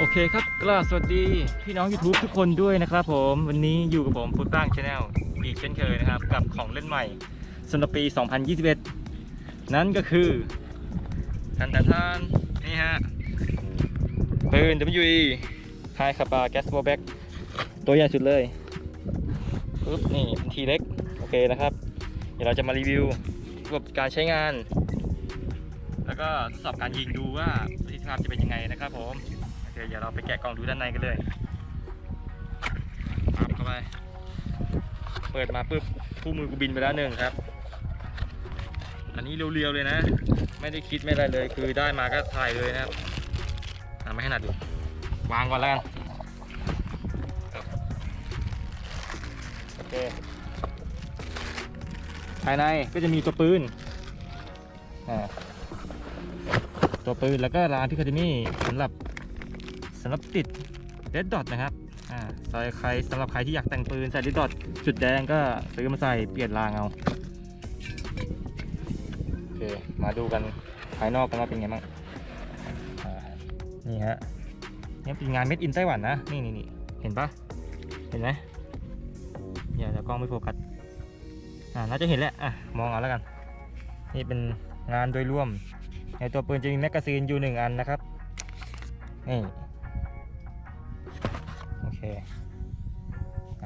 โอเคครับกราสวัสดีพี่น้อง YouTube ทุกคนด้วยนะครับผมวันนี้อยู่กับผมฟุตบ้างชาแนลอีกเช่นเคยนะครับ กับของเล่นใหม่สำหรับปี 2021 นั่นก็คือทันทันทานนี่ฮะปืน WE High Kappa Gas b o b a c k ตัวใหญ่สุดเลยปึ๊บนี่ทีเล็กโอเคนะครับ เดี๋ยวเราจะมารีวิวระบบการใช้งาน แล้วก็ทดสอบการยิงดูว่าประสิทธิภาพจะเป็นยังไงนะครับผม คเดี๋ยวเราไปแกะกล่องดูด้านในกันเลยปั๊บเข้าไป เปิดมาปุ๊บคู่มือกูบินไปแล้วหนึ่งครับ อันนี้เรียวๆเลยนะ ไม่ได้คิดไม่อะไรเลย คือได้มาก็ถ่ายเลยนะครับอะไม่ขนาดดูวางก่อนแล้วกันโอเคภายในก็จะมีตัวปืนตัวปืนแล้วก็ร้านพิคาเดมี่สำหรับำหรับติดเ d ดดอทนะครับอ่าสำหรับใครสำหรับใครที่อยากแต่งปืนใส่เ d ดดอทจุดแดงก็ซื้อมาใส่เปลี่ยนรางเอาโอเคมาดูกันภายนอกกันว่าเป็นไงบ้างนี่ฮะนี่เป็นงานเม็ดอินไต้หวันนะนี่นี่นี่เห็นปะเห็นไหมเดี๋ยวเดี๋ยวกล้องไม่โฟกัสอ่าน่าจะเห็นแหละอะมองเอาแล้วกัน นี่เป็นงานโดยรวม ในตัวปืนจะมีแมกกาซีนอยู่หนึ่งอันนะครับนี่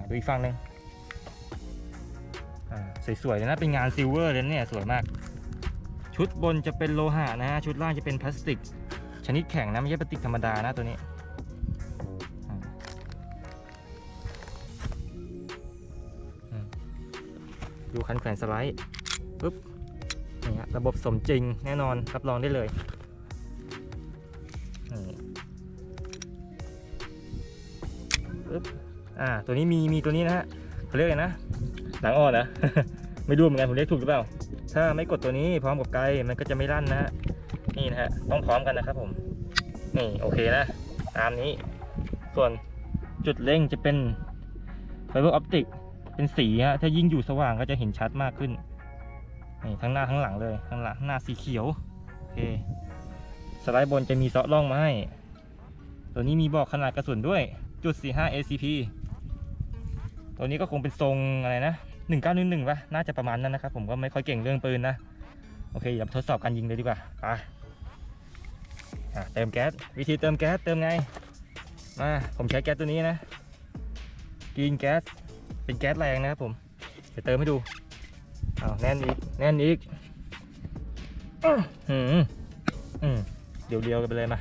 ดูอีกฝั่งหนึ่งอ่าสวยๆเลยนะ เป็นงานซิลเวอร์เลยเนี่ย สวยมาก ชุดบนจะเป็นโลหะนะฮะ ชุดล่างจะเป็นพลาสติก ชนิดแข็งนะ ไม่ใช่พลาสติกธรรมดานะตัวนี้ดูคันแขวนสไลด์ปุ๊บนี่ฮะระบบสมจริงแน่นอนรับรองได้เลย อ่า ตัวนี้มีมีตัวนี้นะฮะเขาเรียกอะไรนะ หนังอ่อนนะ ไม่รู้เหมือนกันผมเรียกถูกหรือเปล่า ถ้าไม่กดตัวนี้พร้อมกับไกลมันก็จะไม่ลั่นนะฮะ นี่นะฮะ ต้องพร้อมกันนะครับผม นี่โอเคนะ ตามนี้ ส่วนจุดเร่งจะเป็นไฟเบอร์ออปติก เป็นสีฮะ ถ้ายิ่งอยู่สว่างก็จะเห็นชัดมากขึ้น นี่ทั้งหน้าทั้งหลังเลยข้งหลังข้างหน้าสีเขียว โอเค สไลด์บนจะมีเซาะร่องมาให้ ตัวนี้มีบอกขนาดกระสุนด้วย จุด 45 ACP ตัวนี้ก็คงเป็นทรงอะไรนะ1911ป่ะน่าจะประมาณนั้นนะครับผมก็ไม่ค่อยเก่งเรื่องปืนนะ โอเคเดี๋ยวทดสอบการยิงเลยดีกว่าไปอะเติมแก๊สวิธีเติมแก๊สเติมไงมาผมใช้แก๊สตัวนี้นะกรีนแก๊สเป็นแก๊สแรงนะครับผมเดี๋ยวเติมให้ดูเอาวแน่นอีกแน่นอีกอือหืมอืมเดี๋ยวเดียวๆกันไปเลยมา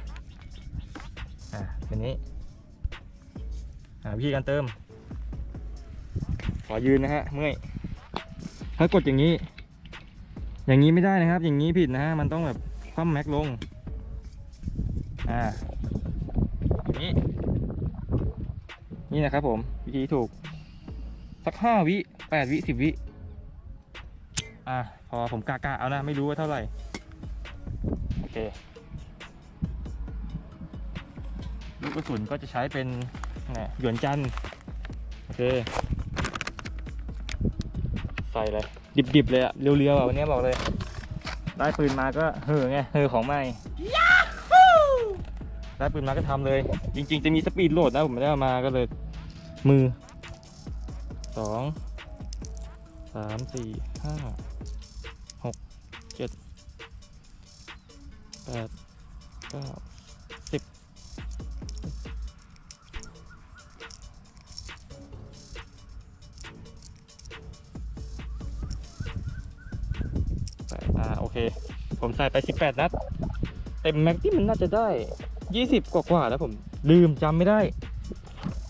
อ่าเป็นนี้หาวิธีการเติม อยืนนะฮะเมื่อยถ้ากดอย่างนี้ อย่างนี้ไม่ได้นะครับ อย่างนี้ผิดนะฮะมันต้องแบบคว่ำแม็กลงอ่านี้นี่นะครับผมวิธีถูก สักห้าวิแปดวิสิบวิอ่าพอผมกากะเอานะ ไม่รู้ว่าเท่าไหร่ โอเคลูกกระสุนก็จะใช้เป็นนี่หยวนจันโอเค ใส่เลย ดิบๆเลยอะเรียวๆอะวันนี้บอกเลย ได้ปืนมาก็เห่อไงเห่อของใหม่ได้ปืนมาก็ทำเลย จริง ๆ จะมีสปีดโหลดนะผมไม่ได้เอามาก็เลย มือสองสามสี่ห้าหกเจ็ดแปดเก้า ผมใส่ไป 18 นัด เต็มแม็กที่มันน่าจะได้ 20 กว่ากว่าแล้วผม ลืมจำไม่ได้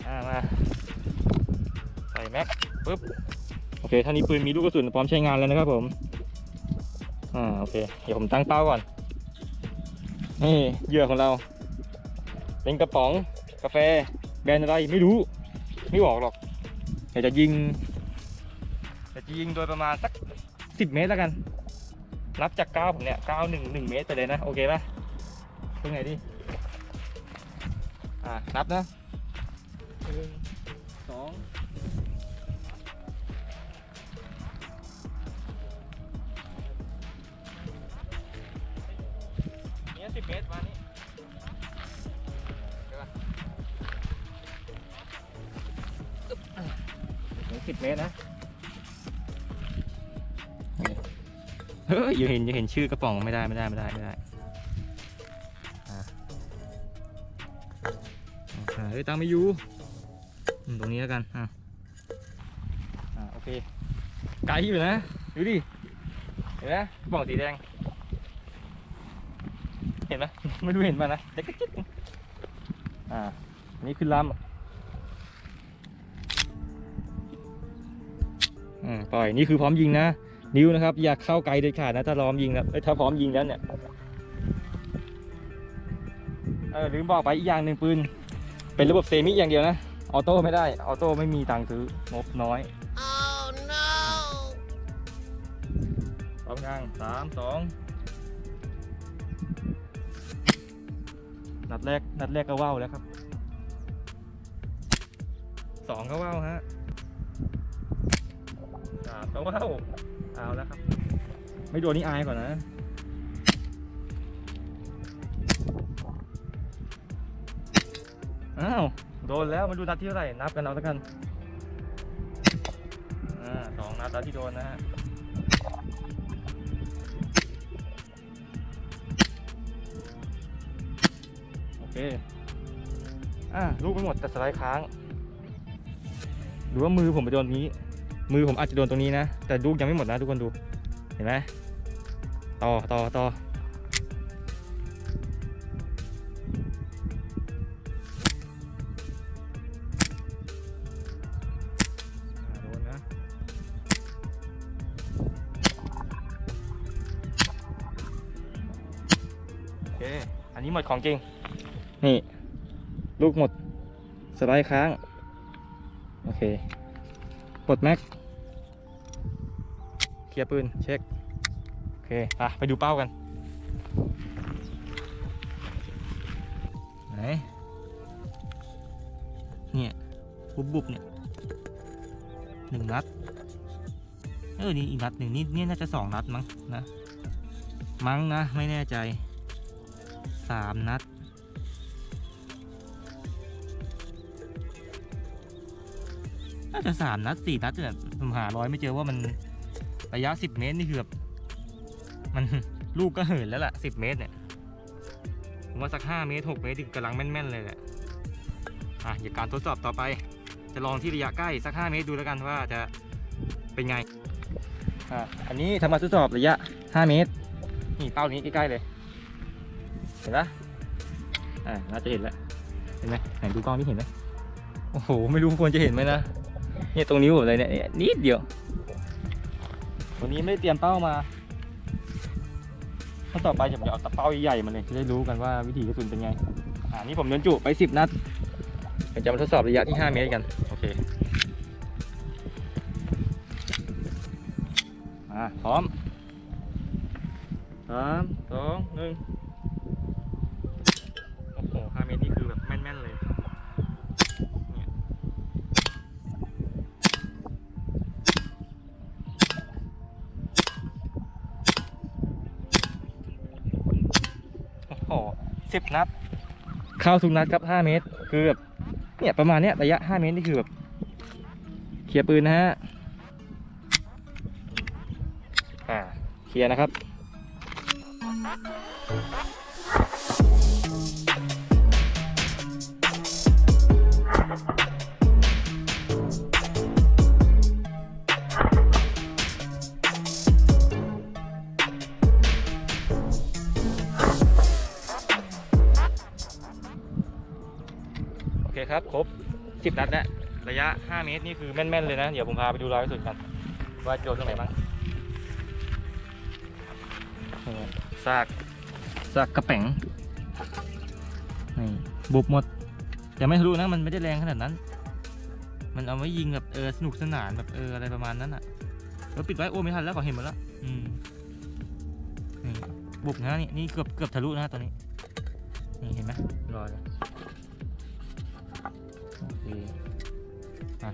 อ่ามา ใส่แม็กปุ๊บ โอเคท่านี้ปืนมีลูกกระสุนพร้อมใช้งานแล้วนะครับผม อ่าโอเค เดี๋ยวผมตั้งเป้าก่อน นี่เหยื่อของเรา เป็นกระป๋องกาแฟแบรนด์อะไรไม่รู้ ไม่บอกหรอกแต่จะยิงแต่จะยิงโดยประมาณสักสิบเมตรแล้วกัน นับจากเก้าผมเนี่ยเก้าหนึ่งหนึ่งเมตรไปเลยนะ โอเคปะเป็นไงดิ อ่า นับนะหนึ่งสองเนี่ยสิบเมตรมานี่สิบเมตรนะ เฮ้ยอยู่เห็นอยู่เห็นชื่อกระป๋องไม่ได้ไม่ได้ไม่ได้ไม่ได้อะอ่าเฮ้ยตังไม่อยู่อืมตรงนี้แล้วกันอะอ่าโอเคไกลอยู่นะดูดิเห็นไหมกระป๋องสีแดง เห็นไหมไม่รู้เห็นป่ะนะเด็กจิ๊ดอ่าอันนี่คือลำอืมปล่อยนี่คือพร้อมยิงนะ นิ้วนะครับ อย่าเข้าไกลเด็ดขาดนะถ้าพร้อมยิงนะเอ้ยถ้าพร้อมยิงแล้วเนี่ยเออลืมบอกไปอีกอย่างหนึ่งปืน เป็นระบบเซมิอย่างเดียวนะออโต้ไม่ได้ออโต้ไม่มีตังค์ซื้องบน้อย Oh no! พร้อมยังสามสองนัดแรกนัดแรกก็ว่าวแล้วครับสองก็ว่าวฮะสามก็ว่าว เอาแล้วครับ ไม่โดนนี่อายก่อนนะอ้าวโดนแล้วมาดูนัดที่เท่าไหร่นับกันเอาแล้วกันอ่าสองนัดแล้วที่โดนนะฮะโอเคอ่าลูกไม่หมดแต่สไลด์ค้าง หรือว่ามือผมไปโดนนี้ มือผมอาจจะโดนตรงนี้นะ แต่ลูกยังไม่หมดนะทุกคนดู เห็นไหมต่อต่อต่อโดนนะโอเคอันนี้หมดของจริง นี่ ลูกหมด สไลด์ค้าง โอเค ปลดแม็ก เคลียร์ปืน เช็ค โอเคอะไปดูเป้ากัน ไหน เนี่ย บุบบุบเนี่ยหนึ่งนัด เออ นี่อีกนัดหนึ่งนี่นี่น่าจะสองนัดมั้งนะ มั้งนะ ไม่แน่ใจสามนัดน่าจะสามนัดสี่นัดเนี่ยผมหาร้อยไม่เจอว่ามัน ระยะสิบเมตรนี่คือแบบมันลูกก็เหินแล้วล่ะสิบเมตรเนี่ยผมว่าสักห้าเมตรหกเมตรนี่กำลังแม่นๆเลยแหละอะอย่าการทดสอบต่อไป จะลองที่ระยะใกล้สักห้าเมตรดูแล้วกันว่าจะเป็นไงอะอันนี้ทำมาทดสอบระยะห้าเมตรนี่เป้านี้ใกล้ๆเลย เห็นปะอ่าน่าจะเห็นแล้วเห็นไหมไหนดูกล้องนี่เห็นไหมโอ้โหไม่รู้ควรจะเห็นไหมนะเนี่ยตรงนิ้วผมเลยเนี่ยนิดเดียว วันนี้ไม่ได้เตรียมเป้ามาถ้าต่อไปผมจะเอาตะเป้าใหญ่ๆมาเลยจะได้รู้กันว่าวิธีกระสุนเป็นไง อ่านี่ผมเดินจุไปสิบนัดเดี๋ยวจะมาทดสอบระยะที่ห้าเมตรกัน โอเคอ่าพร้อมสามสองหนึ่ง สิบนัด เข้าทุกนัดครับห้าเมตร คือแบบเนี่ยประมาณเนี้ยระยะห้าเมตรนี่คือแบบเคลียร์ปืนนะฮะ อ่า เคลียร์นะครับ ครับครบ10นัดแล้วระยะ 5 เมตรนี่คือแม่นๆเลยนะ เดี๋ยวผมพาไปดูรอยกระสุนกันว่าโดนตรงไหนบ้างโอ้โหซากซากกระแป๋งนี่บุบหมดแต่ไม่ทะลุนะมันไม่ได้แรงขนาดนั้น มันเอาไว้ยิงแบบเออสนุกสนานแบบเอออะไรประมาณนั้นอะเราปิดไว้โอ้ไม่ทันแล้วขอเห็นหมดแล้วอืมนี่บุบนะนี่นี่เกือบเกือบทะลุนะตัวนี้นี่เห็นไหมรอย เลยโออะ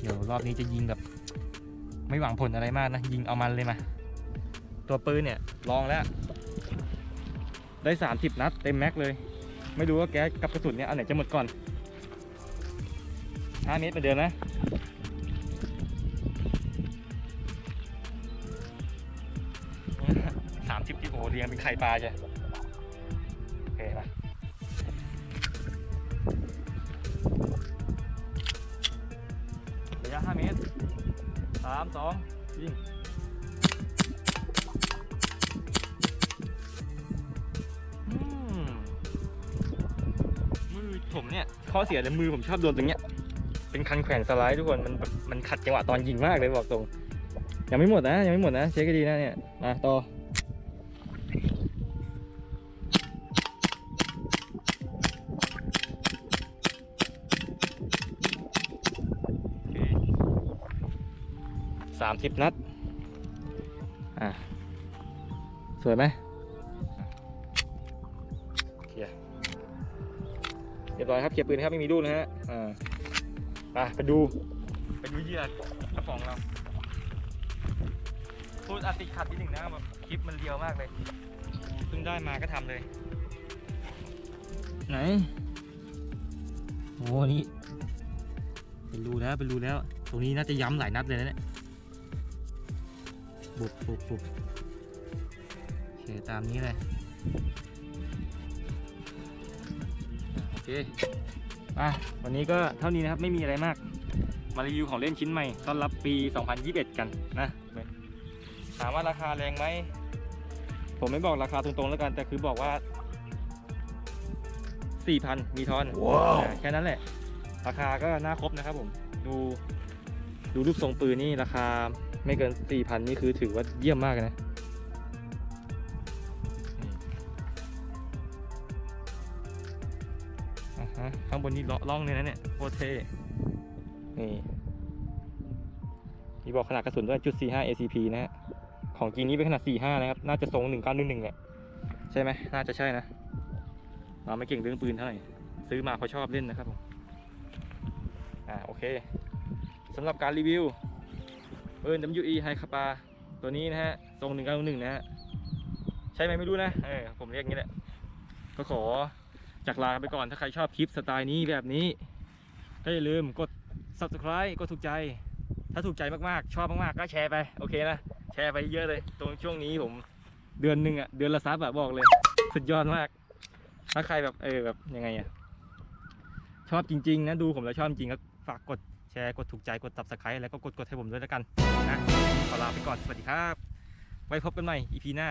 เดี๋ยวรอบนี้จะยิงแบบ ไม่หวังผลอะไรมากนะ ยิงเอามันเลยมา ตัวปืนเนี่ยลองแล้ว ได้สามสิบนัด เต็มแม็กเลย ไม่รู้ว่าแก๊สกับกระสุนเนี่ยอันไหนจะหมดก่อนห้าเมตรเหมือนเดิมนะสามสิบที่โอเรียงเป็นไข่ปลาใช่ เนี่ยข้อเสียเลยมือผมชอบโดนตรงเนี้ย เป็นคันแขวนสไลด์ทุกคน มันแบบมันขัดจังหวะตอนยิงมากเลยบอกตรง ยังไม่หมดนะ ยังไม่หมดนะ เช็คดีนะเนี่ย มาต่อ สามสิบนัด อะ สวยไหม รียบร้อยครับเคลียร์ปืนนะครับไม่มีลูกนะฮะอ่าไปไปดูไปดูเหยื่อกระป๋องเราพูดอาติดขัดนิดหนึ่งนะแบบคลิปมันเรียวมากเลยเพิ่งได้มาก็ทำเลย ไหนโอ้นี่เป็นรูแล้วเป็นรูแล้ว ตรงนี้น่าจะย้ำหลายนัดเลยนะเนี่ยบุบบุบบุบโอเคตามนี้เลย โอเคอะวันนี้ก็เท่านี้นะครับไม่มีอะไรมาก มารีวิวของเล่นชิ้นใหม่ต้อนรับปี 2021 กันนะถามว่าราคาแรงไหม ผมไม่บอกราคาตรงๆแล้วกัน แต่คือบอกว่า 4,000 มีทอนอ่าแค่นั้นแหละ ราคาก็น่าครบนะครับผม ดูดูรูปทรงปืนนี่ราคาไม่เกิน 4,000 นี่คือถือว่าเยี่ยมมากเลยนะ ข้างบนนี่ล่องเลยนะเนี่ยโคตรเท่นี่มีบอกขนาดกระสุนด้วยจุด45 ACP นะฮะของจริงนี้เป็นขนาด 45 นะครับ น่าจะทรง1911แหละใช่ไหมน่าจะใช่นะเราไม่เก่งเรื่องปืนเท่าไหร่ซื้อมาเพราะชอบเล่นนะครับผมอ่าโอเคสำหรับการรีวิวปืน WE ไฮคาปาตัวนี้นะฮะทรง1911นะฮะใช่ไหมไม่รู้นะเออผมเรียกอย่างนี้แหละก็ขอ จากลาไปก่อนถ้าใครชอบคลิปสไตล์นี้แบบนี้ ก็อย่าลืมกด subscribe กดถูกใจ ถ้าถูกใจมากๆ ชอบมากๆ ก็แชร์ไป โอเคนะ แชร์ไปเยอะเลย ตรงช่วงนี้ผมเดือนหนึ่งอะเดือนละซับอะบอกเลย สุดยอดมาก ถ้าใครแบบเออแบบยังไงอะชอบจริงๆนะดูผมแล้วชอบจริงก็ฝากกดแชร์กดถูกใจกด subscribe แล้วก็กดกดให้ผมด้วยแล้วกันนะขอลาไปก่อนสวัสดีครับ ไว้พบกันใหม่ EP หน้า